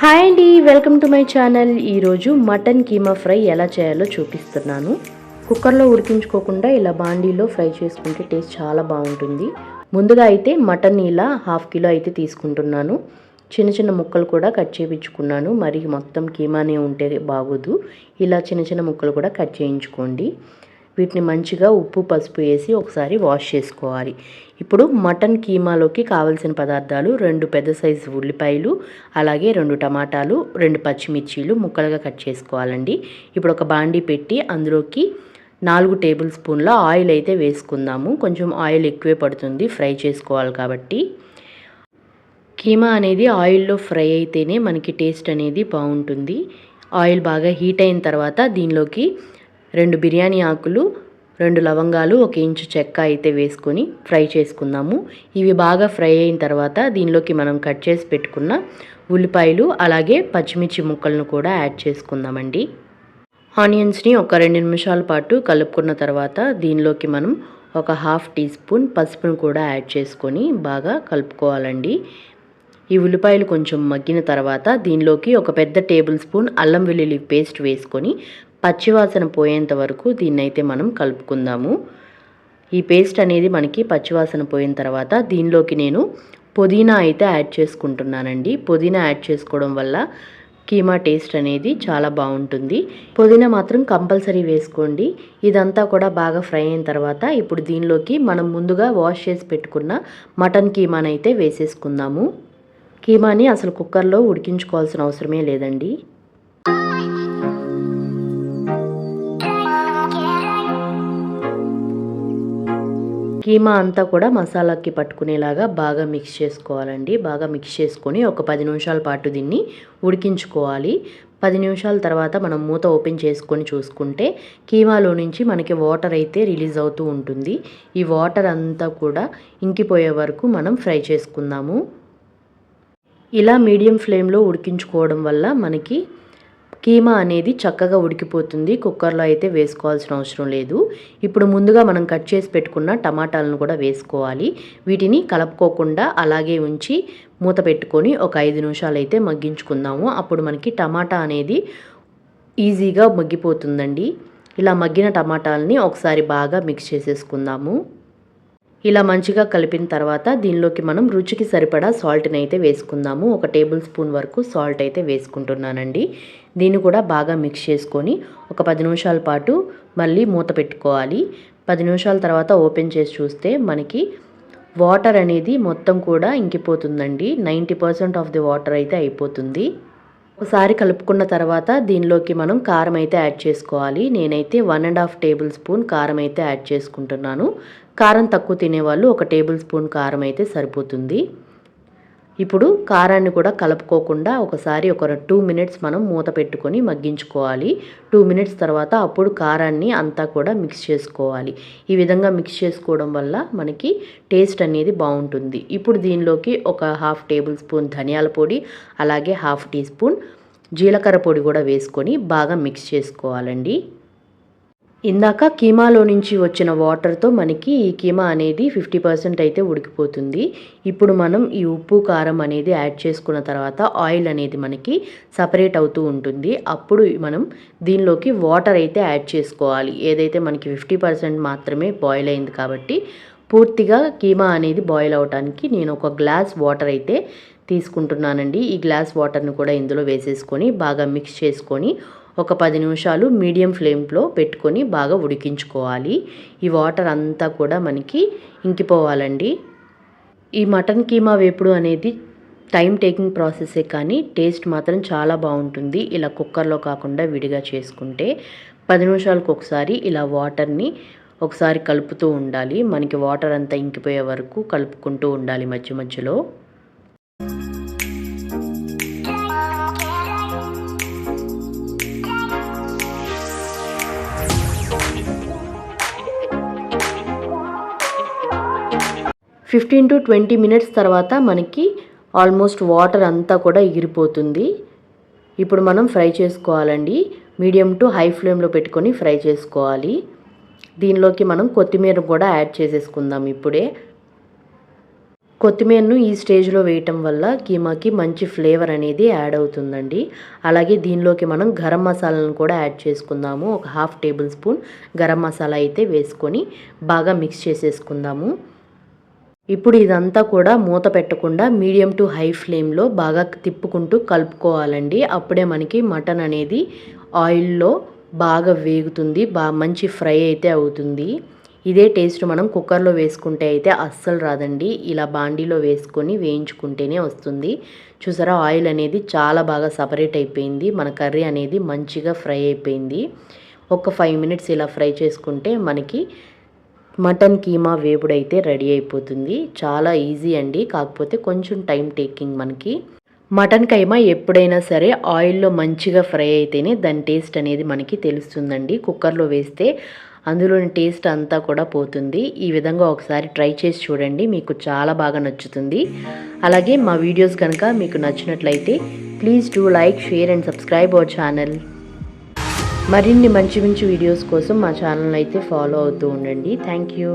Hi అండి welcome to my channel. ఈరోజు mutton keema fry ఎలా చేయాలో చూపిస్తున్నాను. కుక్కర్లో ఉడికించుకోకుండా ఇలా బాండీలో ఫ్రై చేసుకుంటే టేస్ట్ చాలా బాగుంటుంది. ముందుగా అయితే మటన్ ఇలా హాఫ్ కిలో అయితే తీసుకుంటున్నాను. చిన్న చిన్న ముక్కలు కూడా కట్ చేయించుకున్నాను. మరి మొత్తం కీమానే ఉంటే బాగోదు. ఇలా చిన్న చిన్న ముక్కలు కూడా కట్ చేయించుకోండి. వీటిని మంచిగా ఉప్పు పసుపు వేసి ఒకసారి వాష్ చేసుకోవాలి. ఇప్పుడు మటన్ కీమాలోకి కావలసిన పదార్థాలు రెండు పెద్ద సైజు ఉల్లిపాయలు అలాగే రెండు టమాటాలు రెండు పచ్చిమిర్చీలు ముక్కలుగా కట్ చేసుకోవాలండి. ఇప్పుడు ఒక బాండీ పెట్టి అందులోకి నాలుగు టేబుల్ స్పూన్ల ఆయిల్ అయితే వేసుకుందాము. కొంచెం ఆయిల్ ఎక్కువే పడుతుంది ఫ్రై చేసుకోవాలి కాబట్టి. కీమా అనేది ఆయిల్లో ఫ్రై అయితేనే మనకి టేస్ట్ అనేది బాగుంటుంది. ఆయిల్ బాగా హీట్ అయిన తర్వాత దీనిలోకి రెండు బిర్యానీ ఆకులు రెండు లవంగాలు ఒక ఇంచు చెక్క అయితే వేసుకొని ఫ్రై చేసుకుందాము. ఇవి బాగా ఫ్రై అయిన తర్వాత దీనిలోకి మనం కట్ చేసి పెట్టుకున్న ఉల్లిపాయలు అలాగే పచ్చిమిర్చి ముక్కలను కూడా యాడ్ చేసుకుందామండి. ఆనియన్స్ని ఒక రెండు నిమిషాల పాటు కలుపుకున్న తర్వాత దీనిలోకి మనం ఒక హాఫ్ టీ స్పూన్ పసుపును కూడా యాడ్ చేసుకొని బాగా కలుపుకోవాలండి. ఈ ఉల్లిపాయలు కొంచెం మగ్గిన తర్వాత దీనిలోకి ఒక పెద్ద టేబుల్ స్పూన్ అల్లం వెల్లుల్లి పేస్ట్ వేసుకొని పచ్చివాసన పోయేంత వరకు దీన్నైతే మనం కలుపుకుందాము. ఈ పేస్ట్ అనేది మనకి పచ్చివాసన పోయిన తర్వాత దీనిలోకి నేను పుదీనా అయితే యాడ్ చేసుకుంటున్నానండి. పుదీనా యాడ్ చేసుకోవడం వల్ల కీమా టేస్ట్ అనేది చాలా బాగుంటుంది. పుదీనా మాత్రం కంపల్సరీ వేసుకోండి. ఇదంతా కూడా బాగా ఫ్రై అయిన తర్వాత ఇప్పుడు దీనిలోకి మనం ముందుగా వాష్ చేసి పెట్టుకున్న మటన్ కీమాని అయితే వేసేసుకుందాము. కీమాని అసలు కుక్కర్లో ఉడికించుకోవాల్సిన అవసరమే లేదండి. కీమా అంతా కూడా మసాలాకి పట్టుకునేలాగా బాగా మిక్స్ చేసుకోవాలండి. బాగా మిక్స్ చేసుకొని ఒక పది నిమిషాల పాటు దీన్ని ఉడికించుకోవాలి. పది నిమిషాల తర్వాత మనం మూత ఓపెన్ చేసుకొని చూసుకుంటే కీమాలో నుంచి మనకి వాటర్ అయితే రిలీజ్ అవుతూ ఉంటుంది. ఈ వాటర్ అంతా కూడా ఇంకిపోయే వరకు మనం ఫ్రై చేసుకుందాము. ఇలా మీడియం ఫ్లేమ్లో ఉడికించుకోవడం వల్ల మనకి కీమా అనేది చక్కగా ఉడికిపోతుంది. కుక్కర్లో అయితే వేసుకోవాల్సిన అవసరం లేదు. ఇప్పుడు ముందుగా మనం కట్ చేసి పెట్టుకున్న టమాటాలను కూడా వేసుకోవాలి. వీటిని కలుపుకోకుండా అలాగే ఉంచి మూత పెట్టుకొని ఒక ఐదు నిమిషాలు అయితే మగ్గించుకుందాము. అప్పుడు మనకి టమాటా అనేది ఈజీగా మగ్గిపోతుందండి. ఇలా మగ్గిన టమాటాలని ఒకసారి బాగా మిక్స్ చేసేసుకుందాము. ఇలా మంచిగా కలిపిన తర్వాత దీనిలోకి మనం రుచికి సరిపడా సాల్ట్ని అయితే వేసుకుందాము. ఒక టేబుల్ స్పూన్ వరకు సాల్ట్ అయితే వేసుకుంటున్నానండి. దీన్ని కూడా బాగా మిక్స్ చేసుకొని ఒక పది నిమిషాల పాటు మళ్ళీ మూత పెట్టుకోవాలి. పది నిమిషాల తర్వాత ఓపెన్ చేసి చూస్తే మనకి వాటర్ అనేది మొత్తం కూడా ఇంకిపోతుందండి. Ninety percent of the water అయితే అయిపోతుంది. ఒకసారి కలుపుకున్న తర్వాత దీనిలోకి మనం కారం అయితే యాడ్ చేసుకోవాలి. నేనైతే one and half tablespoon కారం అయితే యాడ్ చేసుకుంటున్నాను. కారం తక్కువ తినేవాళ్ళు ఒక టేబుల్ స్పూన్ కారం అయితే సరిపోతుంది. ఇప్పుడు కారాన్ని కూడా కలుపుకోకుండా ఒకసారి ఒక టూ మినిట్స్ మనం మూత పెట్టుకొని మగ్గించుకోవాలి. టూ మినిట్స్ తర్వాత అప్పుడు కారాన్ని అంతా కూడా మిక్స్ చేసుకోవాలి. ఈ విధంగా మిక్స్ చేసుకోవడం వల్ల మనకి టేస్ట్ అనేది బాగుంటుంది. ఇప్పుడు దీనిలోకి ఒక హాఫ్ టేబుల్ స్పూన్ ధనియాల పొడి అలాగే హాఫ్ టీ స్పూన్ జీలకర్ర పొడి కూడా వేసుకొని బాగా మిక్స్ చేసుకోవాలండి. ఇందాక కీమాలో నుంచి వచ్చిన వాటర్తో మనకి ఈ కీమా అనేది ఫిఫ్టీ పర్సెంట్ అయితే ఉడికిపోతుంది. ఇప్పుడు మనం ఈ ఉప్పు కారం అనేది యాడ్ చేసుకున్న తర్వాత ఆయిల్ అనేది మనకి సపరేట్ అవుతూ ఉంటుంది. అప్పుడు మనం దీనిలోకి వాటర్ అయితే యాడ్ చేసుకోవాలి. ఏదైతే మనకి ఫిఫ్టీ పర్సెంట్ మాత్రమే బాయిల్ అయింది కాబట్టి పూర్తిగా కీమా అనేది బాయిల్ అవడానికి నేను ఒక గ్లాస్ వాటర్ అయితే తీసుకుంటున్నానండి. ఈ గ్లాస్ వాటర్ని కూడా ఇందులో వేసేసుకొని బాగా మిక్స్ చేసుకొని ఒక పది నిమిషాలు మీడియం ఫ్లేమ్లో పెట్టుకొని బాగా ఉడికించుకోవాలి. ఈ వాటర్ అంతా కూడా మనకి ఇంకిపోవాలండి. ఈ మటన్ కీమా వేపుడు అనేది టైం టేకింగ్ ప్రాసెసే కానీ టేస్ట్ మాత్రం చాలా బాగుంటుంది. ఇలా కుక్కర్లో కాకుండా విడిగా చేసుకుంటే పది నిమిషాలకు ఒకసారి ఇలా వాటర్ని ఒకసారి కలుపుతూ ఉండాలి. మనకి వాటర్ అంతా ఇంకిపోయే వరకు కలుపుకుంటూ ఉండాలి మధ్య మధ్యలో. ఫిఫ్టీన్ టు ట్వంటీ మినిట్స్ తర్వాత మనకి ఆల్మోస్ట్ వాటర్ అంతా కూడా ఎగిరిపోతుంది ఇప్పుడు మనం ఫ్రై చేసుకోవాలండి. మీడియం టు హై ఫ్లేమ్లో పెట్టుకొని ఫ్రై చేసుకోవాలి. దీనిలోకి మనం కొత్తిమీర కూడా యాడ్ చేసేసుకుందాం ఇప్పుడే. కొత్తిమీరను ఈ స్టేజ్లో వేయటం వల్ల కీమాకి మంచి ఫ్లేవర్ అనేది యాడ్ అవుతుందండి. అలాగే దీనిలోకి మనం గరం మసాలాను కూడా యాడ్ చేసుకుందాము. ఒక half tablespoon garam masala అయితే వేసుకొని బాగా మిక్స్ చేసేసుకుందాము. ఇప్పుడు ఇదంతా కూడా మూత పెట్టకుండా మీడియం టు హై ఫ్లేమ్లో బాగా తిప్పుకుంటూ కలుపుకోవాలండి. అప్పుడే మనకి మటన్ అనేది ఆయిల్లో బాగా వేగుతుంది బాగా మంచి ఫ్రై అయితే అవుతుంది. ఇదే టేస్ట్ మనం కుక్కర్లో వేసుకుంటే అయితే అస్సలు రాదండి. ఇలా బాండీలో వేసుకొని వేయించుకుంటేనే వస్తుంది. చూసారా ఆయిల్ అనేది చాలా బాగా సపరేట్ అయిపోయింది. మన కర్రీ అనేది మంచిగా ఫ్రై అయిపోయింది. ఒక ఫైవ్ మినిట్స్ ఇలా ఫ్రై చేసుకుంటే మనకి మటన్ కీమా వేపుడైతే రెడీ అయిపోతుంది. చాలా ఈజీ అండి. కాకపోతే కొంచెం టైం టేకింగ్ మనకి. మటన్ కైమా ఎప్పుడైనా సరే ఆయిల్లో మంచిగా ఫ్రై అయితేనే దాని టేస్ట్ అనేది మనకి తెలుస్తుందండి. కుక్కర్లో వేస్తే అందులోని టేస్ట్ అంతా కూడా పోతుంది. ఈ విధంగా ఒకసారి ట్రై చేసి చూడండి. మీకు చాలా బాగా నచ్చుతుంది. అలాగే మా వీడియోస్ కనుక మీకు నచ్చినట్లయితే please do like share and subscribe our channel. మరిన్ని మంచి మంచి వీడియోస్ కోసం మా ఛానల్ అయితే ఫాలో అవుతూ ఉండండి. Thank you